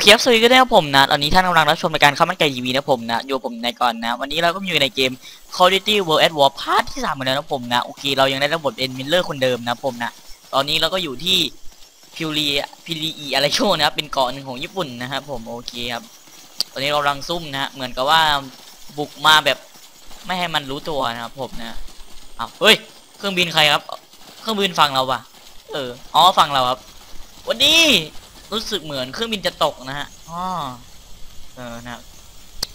เคครับสวัสดีก็ได้ครับผมนะ ตอนนี้ท่านกำลังรับชมรายการข้าวมันไก่ทีวีนะผมนะอยู่ผมในายก่อนนะ วันนี้เราก็อยู่ในเกม Call of Duty World at War พาร์ทที่3เหมือนเดิมนะผมนะ โอเค เรายังได้ระบบเอ็นมิลเลอร์คนเดิมนะผมนะ ตอนนี้เราก็อยู่ที่พิวรีพิลีอีอะไรโชนะครับ เป็นเกาะหนึ่งของญี่ปุ่นนะครับผม โอเคครับ ตอนนี้เรากำลังซุ่มนะฮะเหมือนกับว่าบุกมาแบบไม่ให้มันรู้ตัวนะครับผมนะอ้าวเฮ้ย เครื่องบินใครครับ เครื่องบินฝั่งเราปะเออ อ๋อ ฝั่งเราครับ วันนี้ รู้สึกเหมือนเครื่องบินจะตกนะฮะอ๋อเออนะ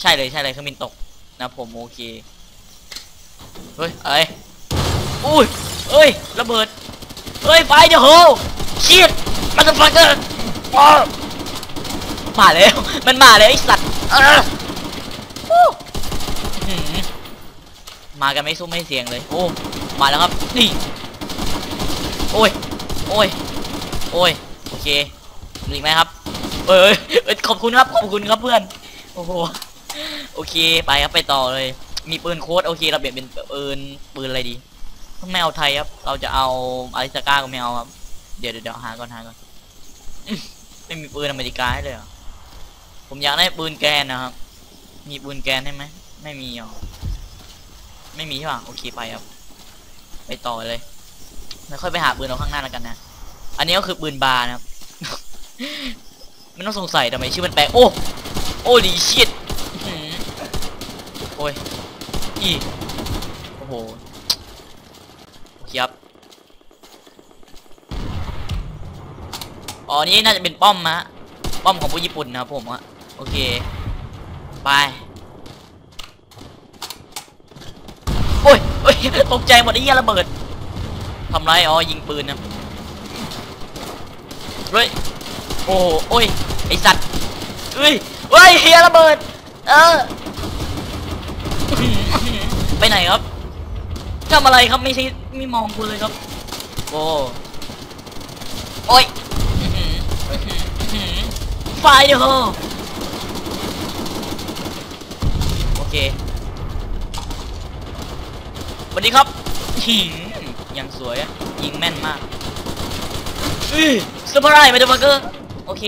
ใช่เลยใช่เลยเครื่องบินตกนะผมโอเคเฮ้ยเอ้ยอุ้ยเอ้ยระเบิดเฮ้ยไฟเดี๋ยวโหชีดมันจะฟังเกอร์มาแล้วมันมาแล้วไอสัตว์มากันไม่ซุ้ไม่เสียงเลยโอ้มาแล้วครับนี่โอ้ยโอ้ยโอ้ยโอเค มีอีกไหมครับ เอ้ยเอ้ยขอบคุณครับ ขอบคุณครับเพื่อน โอ้โห โอเค ไปครับไปต่อเลย มีปืนโค้ดโอเคเราเปลี่ยนเป็นปืนปืนอะไรดีไม่เอาไทยครับ เราจะเอาอาริสก้าก็ไม่เอาครับ เดี๋ยวเดี๋ยวหาก่อนหาก่อน ไม่มีปืนอเมริกาให้เลยเหรอผมอยากได้ปืนแกนนะครับ มีปืนแกนได้ไหม ไม่มีหรอไม่มีใช่ป่ะ โอเคไปครับ ไปต่อเลยแล้วค่อยไปหาปืนเอาข้างหน้าแล้วกันนะ อันนี้ก็คือปืนบาร์นะครับ ไม่ต้องสงสัยทำไมชื่อมันแปลกโอ้โอ้ดีชิตโอ้ยอีโอ้โหเครับอ๋อนี่น่าจะเป็นป้อมมะป้อมของผู้ญี่ปุ่นนะผมอะโอเคไปโอ้ยโอ้ยตกใจหมดไอ้เหี้ยระเบิดทำไรอ๋อยิงปืนนะเฮ้ย โอ้โอ้ยไอสัตว์เฮ้ยเฮ้ยเฮียระเบิด เออ ไปไหนครับทำอะไรครับไม่ใช่ไม่มองกูเลยครับ โอ้โอ้ยไฟเด้อโอเคสวัสดีครับหิงยังสวยอะยิงแม่นมากอื้อสบายไหมเดฟักเกอร์โอ เค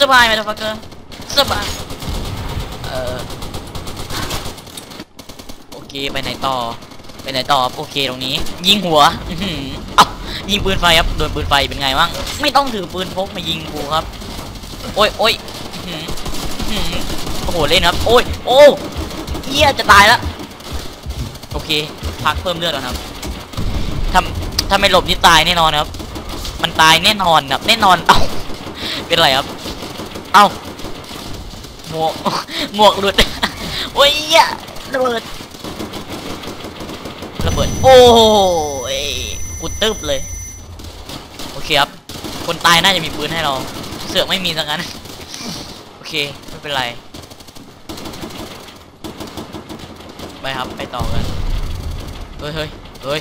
สบายไหมเดฟักเกอร์สบายเออโอเคไปไหนต่อไปไหนต่อโอเคตรงนี้ ยิงหัวอ้ายิงปืนไฟครับโดนปืนไฟเป็นไงบ้างไม่ต้องถือปืนพกมายิงกูครับ โอ้ยโอ้ยโอ้โหเล่นครับ โอ้ยโอ้เหี้ยจะตายแล้วโอเคพักเพิ่มเลือดก่อนครับทำถ้าไม่หลบนี่ตายแน่นอนครับ มันตายแน่นอนครับแน่นอนเอ้าเป็นไรครับ เอ้าหมวกหมวกหลุดโอ้ยเหี้ยระเบิดระเบิดโอ้ยกูตึบเลยโอเคครับคนตายน่าจะมีปืนให้เรา เสือกไม่มีสักงั้นโอเคไม่เป็นไรไปครับไปต่อกันเฮ้ยเฮ้ยเฮ้ย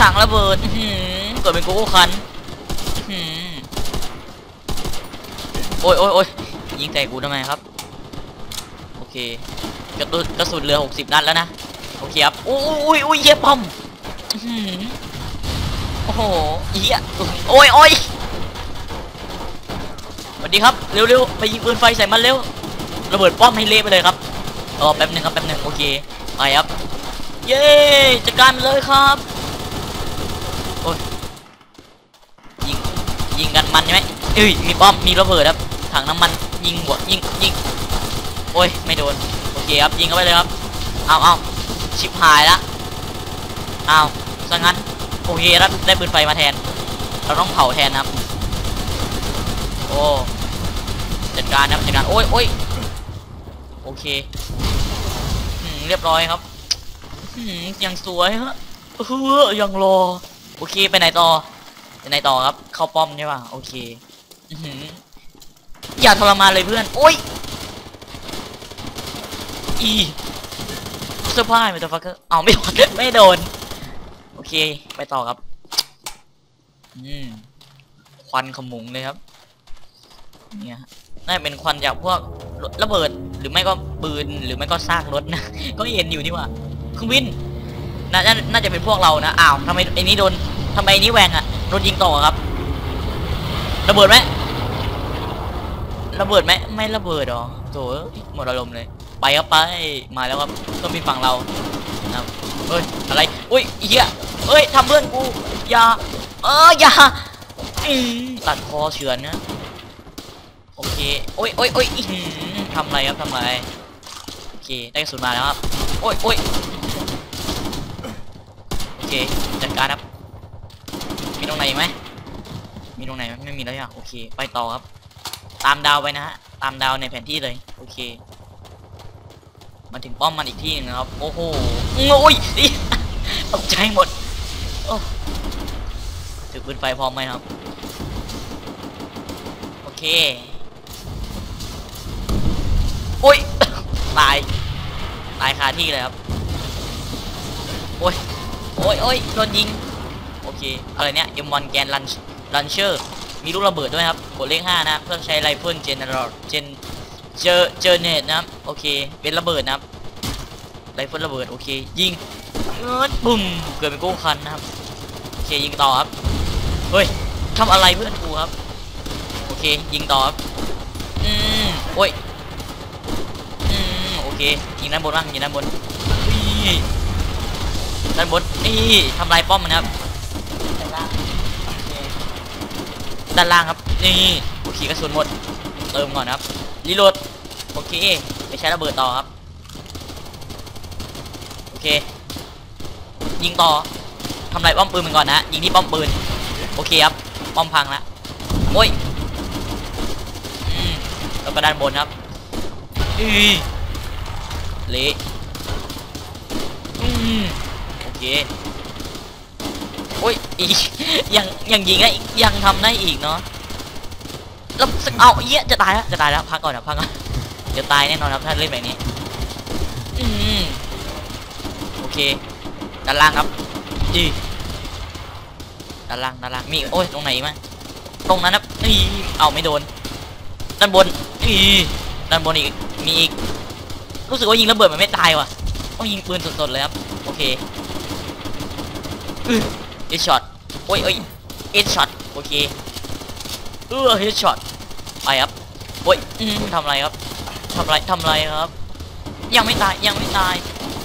ถังระเบิดอื้อหือ เกิดเป็นโกโก้คันโอ้ยโอ้ยโอ้ยยิงใส่กูทำไมครับ โอเคกระตุนกระสุนเหลือหกสิบนัดแล้วนะ โอเคครับ อุ้ยอุ้ยอุ้ยเย็บป้อมโอ้โหเหี้ยโอ้ยโอ้ยสวัสดีครับ เร็วๆ ไปยิงปืนไฟใส่มันเร็ว ระเบิดป้อมให้เละไปเลยครับรอแป๊บหนึ่งครับแป๊บหนึ่งโอเค ไปครับ เย้จัดการเลยครับ โอ้ยยิง ยิงกันมันใช่ไหมเอ้ยมีป้อมมีระเบิดครับถังน้ำมันยิงหัวยิงยิงโอ้ยไม่โดนโอเคครับยิงเข้าไปเลยครับเอาเอาชิบหายละเอาซะงั้นโอเคแล้วได้ปืนไฟมาแทน เราต้องเผาแทนครับ โอ้จัดการนะครับจัดการโอ้ยโอ้ยโอเคเรียบร้อยครับอืมยังสวยฮะเออยังรอ โอเคไปไหนต่อ ไปไหนต่อครับ เข้าป้อมใช่ป่ะโอเคอย่าทรมานเลยเพื่อน โอ้ย อีเซอร์ไพรส์ไปตัวฟักเกอร์เอาไม่โดนไม่โดน โอเค ไปต่อครับ อืม ควันขมุงเลยครับ เนี่ยน่าจะเป็นควันจากพวกระเบิด หรือไม่ก็ปืน หรือไม่ก็ซากรถนะ ก็เห็นอยู่นี่ว่าเครื่องบินน่าจะน่าจะเป็นพวกเรานะ อ้าวทำไมไอ้นี้โดนทำไมนี้แหวงอะ โดนยิงต่อครับ ระเบิดไหมระเบิดไหมไม่ระเบิดหรอโถหมดอารมณ์เลย ไปครับไปมาแล้วครับก็มีฝั่งเรานะครับเฮ้ยอะไรอุ้ยเหี้ยเฮ้ยทำเพื่อนกูอย่าเอออย่าตัดคอเฉือนนะโอเคโอ้ยโอ้ยโอ้ยทำอะไรครับทำอะไรโอเคได้กระสุนมาแล้วครับโอ้ยโอ้ยโอเคจัดการครับ ตรงไหนอีกไหมมีตรงไหนไหมไม่มีแล้วอะโอเค ไปต่อครับ ตามดาวไปนะฮะตามดาวในแผนที่เลยโอเคมาถึงป้อมมันอีกที่หนึงนะครับโอ้โหโอ้ยตกใจหมดโอ้ถือปืนไฟพร้อมไหมครับโอเคโอ้ยตายตายคาที่เลยครับโอ้ยโอ้ยโอ้ยโดนยิง อเคอะไรเนี่ย M1 แกนลันลันเชอร์มีลูกระเบิดด้วยครับกดเลข5นะเพื่อใช้ไรเฟิลเจเนอเรลเจนเจอเจอเนตนะครับโอเคเป็นระเบิดนะครับไรเฟิลระเบิดโอเคยิงเอิ้นบุ้มเกิดเป็นกู้คันนะครับโอเคยิงต่อครับเฮ้ยทำอะไรเพื่อนกูครับโอเคยิงต่อครับอืมโอ้ยอืมโอเคยิงด้านบนบ้างยิงด้านบนนี่ด้านบนนี่ทำลายป้อมมันครับ ด้านล่างครับ นี่โอเคกระสุนหมด เติมก่อนครับ รีโหลด โอเค ไปใช้ระเบิดต่อครับ โอเค ยิงต่อทำลายป้อมปืนมันก่อนนะ ยิงที่ป้อมปืน โอเคครับ ป้อมพังละโอ้ยอืมแล้วก็ด้านบนครับอือเละอืมโอเค โอ้ยอียังยังยิงได้อีกยังทำได้อีกเนาะแล้วเอาเอี้ยจะตายแล้วจะตายแล้วพักก่อนนะพักก่อนเดี๋ยวตายแน่นอนครับถ้าเล่นแบบนี้อืมโอเคด้านล่างครับจีด้านล่างด้านล่างมีโอ้ยตรงไหนมั้ยตรงนั้นครับนี่เอาไม่โดนด้านบนอีด้านบนอีกมีอีกรู้สึกว่ายิงระเบิดมันไม่ตายว่ะต้องยิงปืนสดๆเลยครับโอเคอือ เฮดช็อตโอ้ยโอ้ยเฮดช็อตโอเคเออเฮดช็อตไปครับโอ้ยอืมทำอะไรครับทำอะไรทำอะไรครับ ยังไม่ตายยังไม่ตาย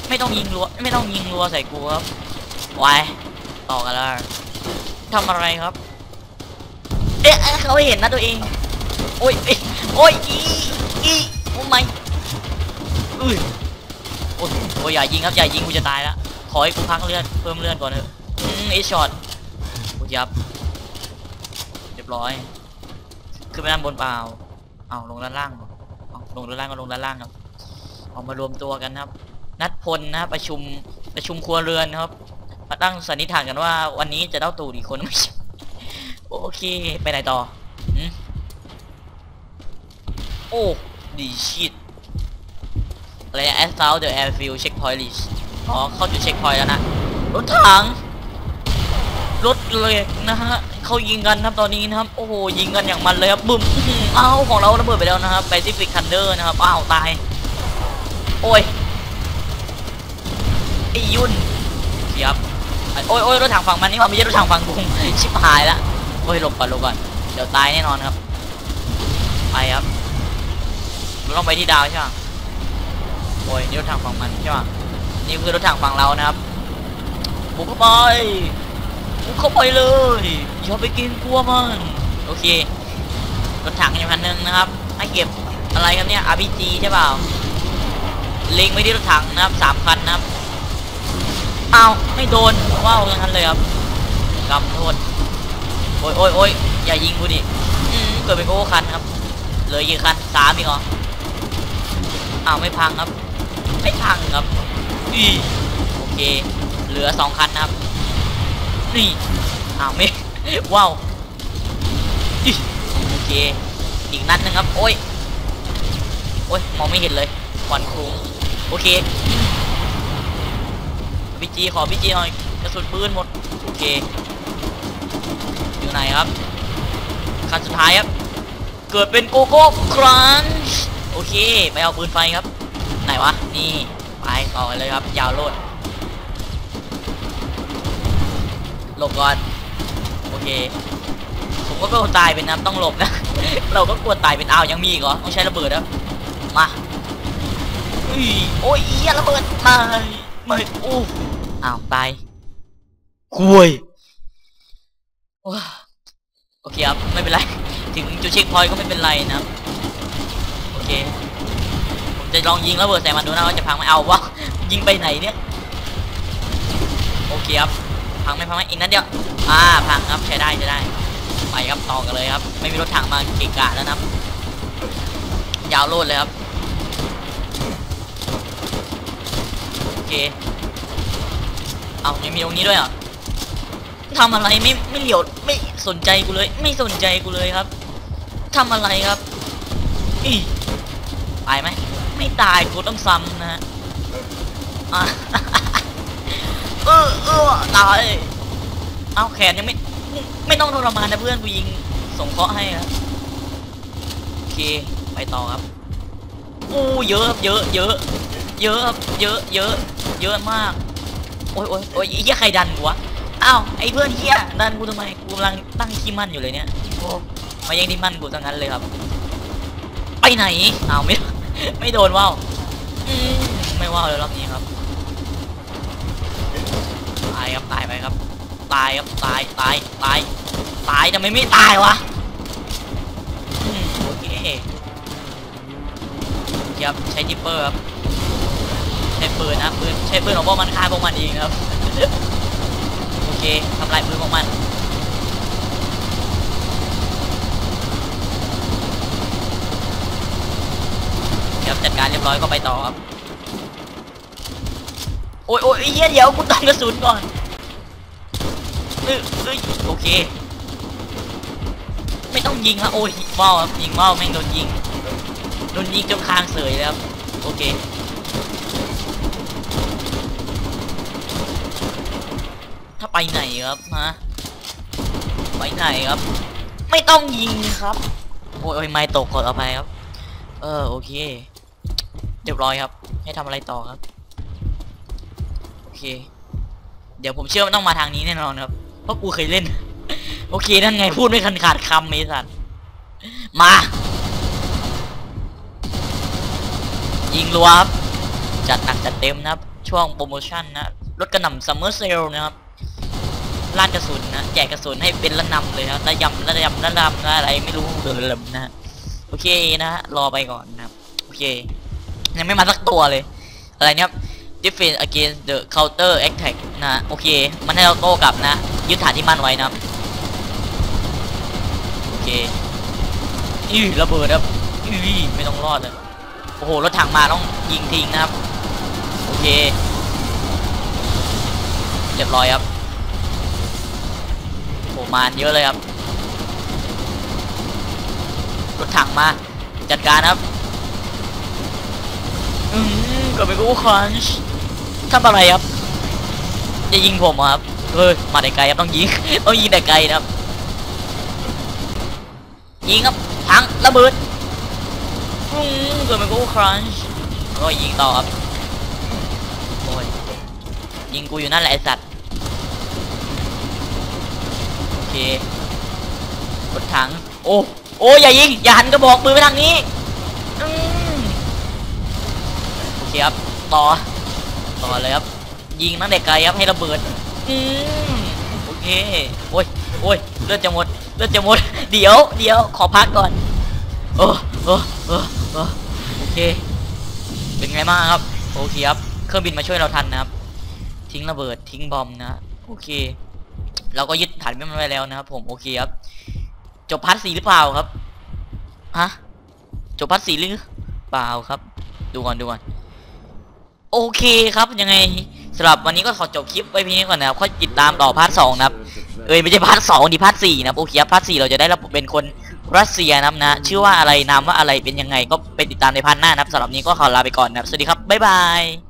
ไม่ต้องยิงรัวไม่ต้องยิงรัวใส่กูครับไว้ต่อกันแล้วทำอะไรครับ เอ๊ะเอ๊ะเขาเห็นนะตัวเอง โอ้ยเอ๊ะโอ้ยอีอีโอ้ไม่อุ้ยโอ้ยโอ้ยอย่ายิงครับอย่ายิงกูจะตายแล้วขอให้กูพักเลือดเพิ่มเลือดก่อนเถอะอืม เอชช็อตกูยับ เรียบร้อย ขึ้นไปด้านบนเปล่า เอาลงด้านล่างเอาลงด้านล่างก็ลงด้านล่างครับเอามารวมตัวกันครับ นัดพลนะครับประชุมประชุมครัวเรือนครับมาตั้งสันนิษฐานกันว่า วันนี้จะเด้าตูดอีกคนไม่ใช่โอเค ไปไหนต่อหืมโอ้ดีชิตอะไรแอสซาวเดอะแอร์ฟิลเช็คพอยต์ลิสอ๋อเข้าจุดเช็คพอยต์แล้วนะ รถถัง เหล็กนะฮะเขายิงกันครับตอนนี้นะครับโอ้โหยิงกันอย่างมันเลยครับบึ้มอื้อหืออ้าวของเราระเบิดไปแล้วนะครับแปซิฟิกคันเดอร์นะครับอ้าวตายโอ้ยไอยุ่นเสียบโอ้ยโอ้ยรถถังฝั่งมันนี่ว่าไม่ใช่รถถังฝั่งกูชิบหายละโอ้ยหลบก่อนหลบก่อนเดี๋ยวตายแน่นอนครับไปครับเราต้องไปที่ดาวใช่ไหมโอ้ยนี่รถถังฝั่งมันใช่ไหมนี่คือรถถังฝั่งเรานะครับบุกเข้าไป เข้าไปเลยอย่าไปกินกลัวมันโอเครถถังอย่างพันหนึ่งนะครับให้เก็บอะไรครับเนี่ย RPG ใช่เปล่าเล็งไปที่รถถังนะครับสามคันนะครับอ้าวไม่โดนว้าวอย่างนั้นเลยครับกำโทษโอ้ยโอ้ยโอ้ยอย่ายิงกูดิเกิดเป็นโอ้คันครับเหลยกี่คันสามอีกเหรออ้าวไม่พังครับ ไม่พังครับอีโอเค เหลือสองคันนะครับ นี่อ้าวไม่ว้าวโอเค อีกนัดนึงครับ โอ้ย โอ้ย มองไม่เห็นเลยควันคลุ้งโอเคพี่จีขอพี่จีหน่อยกระสุนปืนหมด โอเค อยู่ไหนครับคันสุดท้ายครับ เกิดเป็นโกโก้ครันช์โอเค ไปเอาปืนไฟครับ ไหนวะ นี่ ไปต่อเลยครับ ยาวโลด หลบก่อน โอเคสผมก็กลัวตายเป็นน้ำต้องหลบนะ เราก็กลัวตายเป็นอ้าวยังมีอีกเหรอต้องใช้ระเบิดแล้วมาอุ้ยโอ้ยเหี้ยระเบิดมาไม่อู้อ้าวตายคุยโอ้ยโอเคครับไม่เป็นไร ถึงจุดเช็คพอยต์ก็ไม่เป็นไรนะครับโอเคผมจะลองยิงระเบิดใส่มันดูนะว่าจะพังไหมเอาวะยิงไปไหนเนี่ยโอเคครับ พังไหมพังไหมอีกนัดเดียวอ่าพังครับใช้ได้ใช้ได้ไปครับต่อกันเลยครับ ไม่มีรถถังมาเกะกะแล้วนะยาวโลดเลยครับโอเคเอายังมีตรงนี้ด้วยอะทำอะไรไม่ไม่เหลียวไม่สนใจกูเลย ไม่สนใจกูเลยครับทำอะไรครับอีตายไหมไม่ตายกูต้องซ้ำนะฮะ เออเออตาย เอาแขนยังไม่ ไม่ต้องทรมานนะเพื่อนกูยิงส่งเคราะห์ให้ครับโอเค ไปต่อครับอู้เยอะเยอะเยอะ เยอะเยอะเยอะ เยอะมาก โอ้ยโอ้ยโอ้ยไอ้เหี้ยใครดันกูวะอ้าวไอ้เพื่อนเหี้ยดันกูทำไมกูกำลังตั้งที่มั่นอยู่เลยเนี่ยโอ้มายังที่มั่นกูทั้งนั้นเลยครับ ไปไหนอ้าวไม่ไม่โดนว่าวไม่ว่าวเลยรอบนี้ครับายครับตายไปครับ ตายครับตายตายตายตายทำไมไม่ตายวะโอเคครับใช้จิปเปอร์ครับใช้ปืนนะปืนใช้ปืนของพวกมันฆ่าพวกมันเองครับโอเคทำลายปืนพวกมันครับจัดการเรียบร้อยก็ไปต่อครับ โอ้ยโอ้ยเหี้ยเดี๋ยวกูตั้งกระสุนก่อนเอ้ยเอ้ยโอเค ไม่ต้องยิงครับโอ้ยว้าวครับยิงว้าวแม่งโดนยิงโดนยิงจนคางเสยแล้วโอเคถ้าไปไหนครับฮะไปไหนครับ ไม่ต้องยิงครับ โอ้ยโอ้ยไม่ตกกดเอาไปครับ เออโอเค เรียบร้อยครับ ให้ทำอะไรต่อครับ เค เดี๋ยวผมเชื่อว่าต้องมาทางนี้แน่นอนครับ เพราะกูเคยเล่น โอเค นั่นไงพูดไม่คันขาดคำไอ้สัตว์ มา ยิงรัวครับจัดหนักจัดเต็มนะครับ ช่วงโปรโมชั่นนะลดกระหน่ำซัมเมอร์เซลนะครับลาดกระสุนนะแจกกระสุนให้เป็นระนำเลยครับระยำระยำระนำนะอะไรไม่รู้เดินลำนะโอเคนะรอไปก่อนนะครับ โอเค ยังไม่มาสักตัวเลย อะไรเนี่ย defense against the counter attack นะโอเค มันให้เราโต้กลับนะ ยึดฐานที่มั่นไว้นะโอเคอีระเบิดครับอีไม่ต้องรอดเลยโอ้โหรถถังมาต้องยิงทิ้งนะครับ โอเค เรียบร้อยครับโอ้มานเยอะเลยครับรถถังมาจัดการครับ อืมก็ไม่รู้คันช์ ทำอะไรครับ จะยิงผมครับเฮ้ยมาแต่ไกลครับต้องยิงต้องยิงแต่ไกลนะครับ ยิงครับทังระเบิดอืมเกิดเป็นกูครันช์แล้วก็ยิงต่อครับโอ้ยยิงกูอยู่นั่นแหละไอสัตว์โอเคกดถังโอ้โอ้อย่ายิงอย่าหันกระบอกปืนไปทางนี้อืมโอเคครับต่อ ต่อเลยครับ ยิงตั้งแต่ไกลครับให้ระเบิด อืมโอเค โอ้ยโอ้ยเลือดจะหมด เลือดจะหมด เดี๋ยว เดี๋ยว ขอพักก่อน โอ้โอ้โอ้โอ้โอเค เป็นไงบ้างครับ โอเคครับ เครื่องบินมาช่วยเราทันนะครับ ทิ้งระเบิด ทิ้งบอมนะ โอเค เราก็ยึดฐานมันไว้แล้วนะครับผม โอเคครับ จบพาร์ทสี่หรือเปล่าครับ ฮะ จบพาร์ทสี่หรือ เปล่าครับ ดูก่อน ดูก่อน โอเคครับยังไงสำหรับวันนี้ก็ขอจบคลิปไว้เพียงนี้ก่อนนะครับค่อยติดตามต่อพาร์ทสองนะครับเอ้ยไม่ใช่พาร์ทสองดิพาร์ทสี่นะครับโอเคพาร์ทสี่เราจะได้รับบทเป็นคนรัสเซียนะครับนะชื่อว่าอะไรนามว่าอะไรเป็นยังไงก็ไปติดตามในพาร์ทหน้านะครับสำหรับนนี้ก็ขอลาไปก่อนนะครับสวัสดีครับบ๊ายบาย